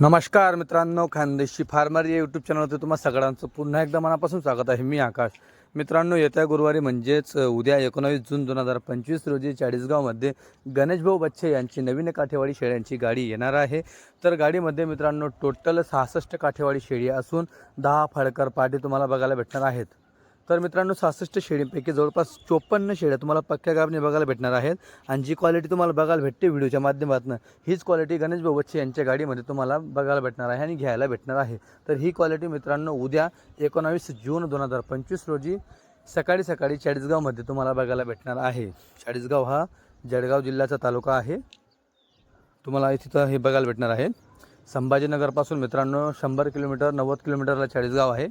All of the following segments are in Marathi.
नमस्कार मित्रांनो खानदेशी फार्मर या यूट्यूब चॅनलवरती तुम्हाला सगळ्यांचं पुन्हा एकदा मनापासून स्वागत आहे. मी आकाश. मित्रांनो येत्या गुरुवारी म्हणजेच उद्या एकोणावीस जून दोन हजार पंचवीस रोजी चाळीसगावमध्ये गणेशभाऊ बच्चे यांची नवीन काठेवाडी शेळ्यांची गाडी येणार आहे. तर गाडीमध्ये मित्रांनो टोटल सहासष्ट काठेवाडी शेळी असून दहा फाळकर पाठी तुम्हाला बघायला भेटणार आहेत. तर मित्रांनो सहासष्ट शेळींपैकी जवळपास चोपन्न शेळ्या तुम्हाला पक्क्या गाबने बघायला भेटणार आहेत. आणि जी क्वालिटी तुम्हाला बघायला भेटते व्हिडिओच्या माध्यमातून हीच क्वालिटी गणेश भाऊ यांच्या गाडीमध्ये तुम्हाला बघायला भेटणार आहे आणि घ्यायला भेटणार आहे. तर ही क्वालिटी मित्रांनो उद्या एकोणावीस जून दोन हजार पंचवीस रोजी सकाळी सकाळी चाळीसगावमध्ये तुम्हाला बघायला भेटणार आहे. चाळीसगाव हा जळगाव जिल्ह्याचा तालुका आहे. तुम्हाला तिथं हे बघायला भेटणार आहे. संभाजीनगरपासून मित्रांनो शंभर किलोमीटर नव्वद किलोमीटरला चाळीसगाव आहे.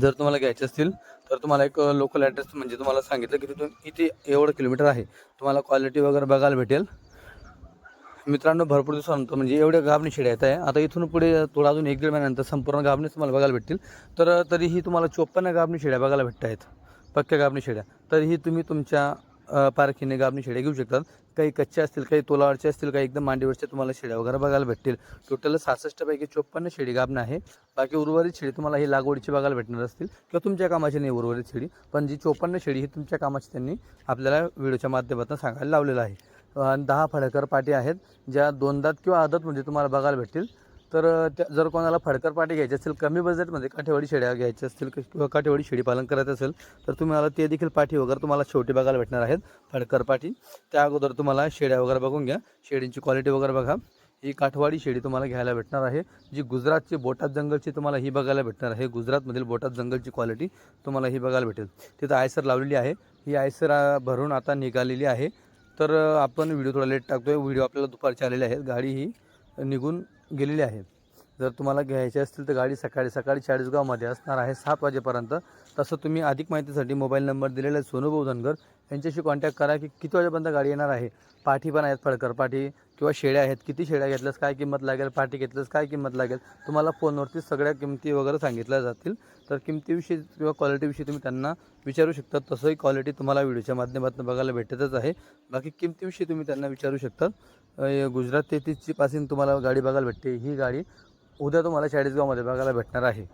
जर तुम्हाला घ्यायचे असतील तर तुम्हाला एक लोकल ॲड्रेस म्हणजे तुम्हाला सांगितलं की तिथून इथे एवढं किलोमीटर आहे. तुम्हाला क्वालिटी वगैरे बघायला भेटेल. मित्रांनो भरपूर दिवसानंतर म्हणजे एवढ्या गाबणी शेड्या येत आहे. आता इथून पुढे थोडं अजून एक दीड महिन्यानंतर संपूर्ण गाबणीच तुम्हाला बघायला भेटतील. तर तरीही तुम्हाला चोपन्न गाबणी शेड्या बघायला भेटत आहेत पक्क्या गाबणी शेड्या. तरीही तुम्ही तुमच्या पारखीने गाबणी शेड्या घेऊ शकतात. काही कच्च्या असतील काही तोलावरच्या असतील काही एकदम मांडीवरच्या तुम्हाला शेड्या वगैरे बघायला भेटतील. टोटल सहासष्टपैकी चोपन्न शेडी गाबणं आहे. बाकी उर्वरित शेडी तुम्हाला ही लागवडीची बघायला भेटणार असतील किंवा तुमच्या कामाची नाही उर्वरित शेडी पण जी चोपन्न शेडी ही तुमच्या कामाची त्यांनी आपल्याला व्हिडिओच्या माध्यमातून सांगायला लावलेलं आहे. आणि दहा फडकर पाटी आहेत ज्या दोनदात किंवा आदत म्हणजे तुम्हाला बघायला भेटतील. तर त्या जर कोणाला फडकर पाटी घ्यायची असेल कमी बजेटमध्ये काठेवाडी शेड्या घ्यायच्या असतील किंवा काठेवाडी शेळी पालन करायचं असेल तर तुम्हाला ते देखील पाठी वगैरे तुम्हाला शेवटी बघायला भेटणार आहेत फडकर पाठी त्या अगोदर तुम्हाला शेड्या वगैरे बघून घ्या शेडींची क्वालिटी वगैरे बघा. ही काठवाडी शेळी तुम्हाला घ्यायला भेटणार आहे जी गुजरातची बोटात जंगलची तुम्हाला ही बघायला भेटणार आहे गुजरातमधील बोटात जंगलची क्वालिटी तुम्हाला ही बघायला भेटेल. तिथं आयसर लावलेली आहे ही आयसर भरून आता निघालेली आहे. तर आपण व्हिडिओ थोडा लेट टाकतो आहे व्हिडिओ आपल्याला दुपारची आलेली आहेत गाडी ही निघून गेलेली आहे. जर तुम्हाला घ्यायचे असतील तर गाडी सकाळी सकाळी चाळीसगावमध्ये असणार आहे सात वाजेपर्यंत. तसं तुम्ही अधिक माहितीसाठी मोबाईल नंबर दिलेला आहे सोनूभाऊ धनगर. यांच्याशी कॉन्टॅक्ट करा की किती वाजेपर्यंत गाडी येणार आहे. पाठी पण आहेत फडकर. पाठी किंवा शेळ्या आहेत किती शेळ्या घेतल्यास काय किंमत लागेल पाठी घेतल्यास काय किंमत लागेल तुम्हाला फोनवरती सगळ्या किमती वगैरे सांगितल्या जातील. तर किमतीविषयी किंवा क्वालिटीविषयी तुम्ही त्यांना विचारू शकता. तसंही क्वालिटी तुम्हाला व्हिडिओच्या माध्यमातून बघायला भेटतच आहे. बाकी किमतीविषयी तुम्ही त्यांना विचारू शकता. गुजरात तेहतीसची पासून तुम्हाला गाडी बघायला भेटते. ही गाडी उद्या तुम्हाला चाळीसगावमध्ये बघायला भेटणार आहे.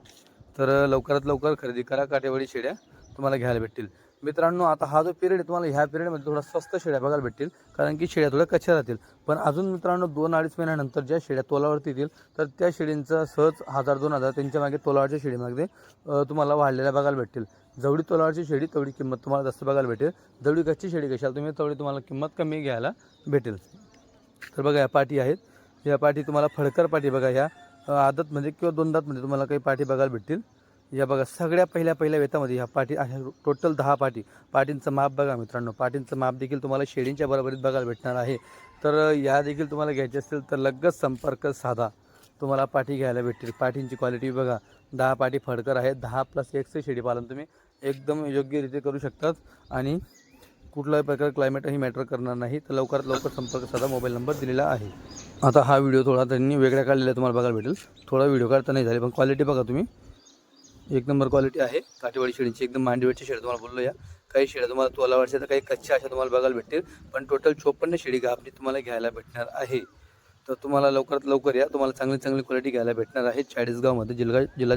तर लवकरात लवकर खरेदी करा काटेवाडी शेड्या तुम्हाला घ्यायला भेटतील. मित्रांनो आता हा जो पिरियड आहे तुम्हाला ह्या पिरियडमध्ये थोडा स्वस्त शेळ्या बघायला भेटतील कारण की शेळ्या थोड्या कच्च्या राहतील. पण अजून मित्रांनो दोन अडीच महिन्यानंतर ज्या शेळ्या तोलावरती येतील तर त्या शेळींचा सहज हजार दोन हजार त्यांच्या मागे तोलावरच्या शेळीमागे तुम्हाला वाढलेल्या बघायला भेटतील. जेवढी तोलावरची शेडी तेवढी किंमत तुम्हाला जास्त बघायला भेटेल. जेवढी कच्ची शेडी कशाल तुम्ही तेवढी तुम्हाला किंमत कमी घ्यायला भेटेल. तर बघा या पाठी आहेत. या पाठी तुम्हाला फडकर पाठी बघा ह्या आदतमध्ये म्हणजे किंवा दोनदातमध्ये म्हणजे तुम्हाला काही पाठी बघायला भेटतील. या बघा सगळ्या पहिल्या पहिल्या वेतामध्ये ह्या पाठी आहे. टोटल दहा पाठी. पाठींचं माप बघा मित्रांनो. पाठींचं माप देखील तुम्हाला शेडींच्या बरोबरीत बघायला भेटणार आहे. तर अ, या देखील तुम्हाला घ्यायचे असतील तर लगेच संपर्क साधा. तुम्हाला पाठी घ्यायला भेटतील. पाठींची क्वालिटी बघा. दहा पाठी फडकर आहेत. दहा प्लस एकचं शेडी पालन तुम्ही एकदम योग्यरीत्या करू शकतात. आणि कुठल्याही प्रकार क्लायमेटही मॅटर करणार नाही. तर लवकरात लवकर संपर्क साधा. मोबाईल नंबर दिलेला आहे. आता हा व्हिडिओ थोडा त्यांनी वेगळ्या काढलेला तुम्हाला बघायला भेटेल. थोडा व्हिडिओ काढता नाही झाले पण क्वालिटी बघा तुम्ही. एक नंबर क्वालिटी आहे. काठेवाडी शेळींची एकदम मांडीवरची शेड तुम्हाला बोललो या. काही शेड्या तुम्हाला तोलावरच्या तर काही कच्च्या अशा तुम्हाला बघायला भेटतील पण टोटल चोपन्न शेडी गाभणी तुम्हाला घ्यायला भेटणार आहे. तर तुम्हाला लवकरात लवकर या. तुम्हाला चांगली चांगली क्वालिटी घ्यायला भेटणार आहे. चाळीसगावमध्ये जिल्हा जिल्हा